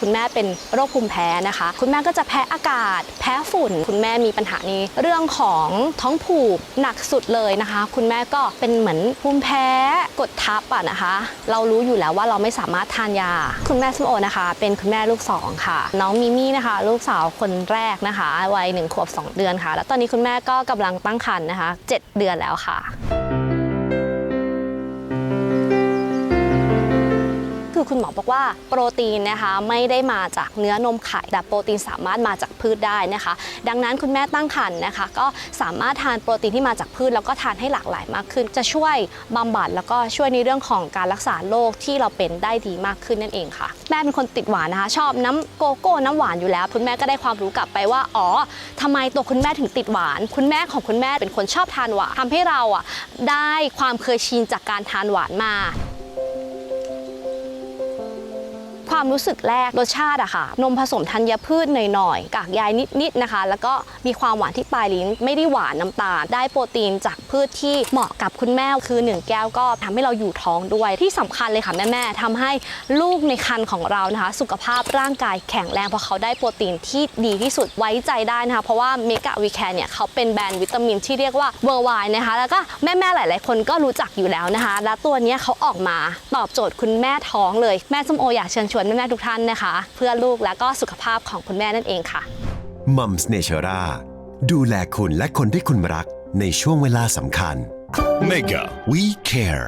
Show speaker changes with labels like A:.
A: คุณแม่เป็นโรคภูมิแพ้นะคะ คุณแม่ก็จะแพ้อากาศ แพ้ฝุ่น คุณแม่มีปัญหาในเรื่องของท้องผูกหนักสุดเลยนะคะ คุณแม่ก็เป็นเหมือนภูมิแพ้กดทับอะนะคะ เรารู้อยู่แล้วว่าเราไม่สามารถทานยา คุณแม่ส้มโอนะคะ เป็นคุณแม่ลูกสองค่ะ น้องมิมี่นะคะ ลูกสาวคนแรกนะคะวัยหนึ่งขวบสองเดือนค่ะ แล้วตอนนี้คุณแม่ก็กำลังตั้งครรภ์นะคะเจ็ดเดือนแล้วค่ะ คือคุณหมอบอกว่าโปรตีนนะคะไม่ได้มาจากเนื้อนมไข่แต่โปรตีนสามารถมาจากพืชได้นะคะ ดังนั้นคุณแม่ตั้งครรภ์นะคะ ก็สามารถทานโปรตีนที่มาจากพืชแล้วก็ทานให้หลากหลายมากขึ้น จะช่วยบำบัดแล้วก็ช่วยในเรื่องของการรักษาโรคที่เราเป็นได้ดีมากขึ้นนั่นเองค่ะแม่เป็นคนติดหวานนะคะ ชอบน้ำโกโก้น้ำหวานอยู่แล้ว คุณแม่ก็ได้ความรู้กลับไปว่าอ๋อทำไมตัวคุณแม่ถึงติดหวาน คุณแม่ของคุณแม่เป็นคนชอบทานหวานทำให้เราอะได้ความเคยชินจากการทานหวานมา ความรู้สึกแรกรสชาติอะค่ะ นมผสมธัญพืชหน่อยๆ กากใยนิดๆนะคะ แล้วก็มีความหวานที่ปลายลิ้นไม่ได้หวานน้ำตาล ได้โปรตีนจากพืชที่เหมาะกับคุณแม่คือ 1 แก้วก็ทำให้เราอยู่ท้องด้วย ที่สำคัญเลยค่ะแม่ๆทำให้ลูกในครรภ์ของเรานะคะ สุขภาพร่างกายแข็งแรงเพราะเขาได้โปรตีนที่ดีที่สุดไว้ใจได้นะคะ เพราะว่าเมกะวีแคร์เนี่ยเขาเป็นแบรนด์วิตามินที่เรียกว่าเวอร์ไวนะคะ แล้วก็แม่ๆหลาย ๆ คนก็รู้จักอยู่แล้วนะคะ และตัวนี้เขาออกมาตอบโจทย์คุณแม่ท้องเลยแม่ส้มโออยากเชิญชวนแม่ๆทุกท่านนะคะ เพื่อลูกและก็สุขภาพของคุณแม่นั่นเองค่ะ
B: มัมส์เนเชอร่าดูแลคุณและคนที่คุณรักในช่วงเวลาสำคัญ
C: Mega
B: We care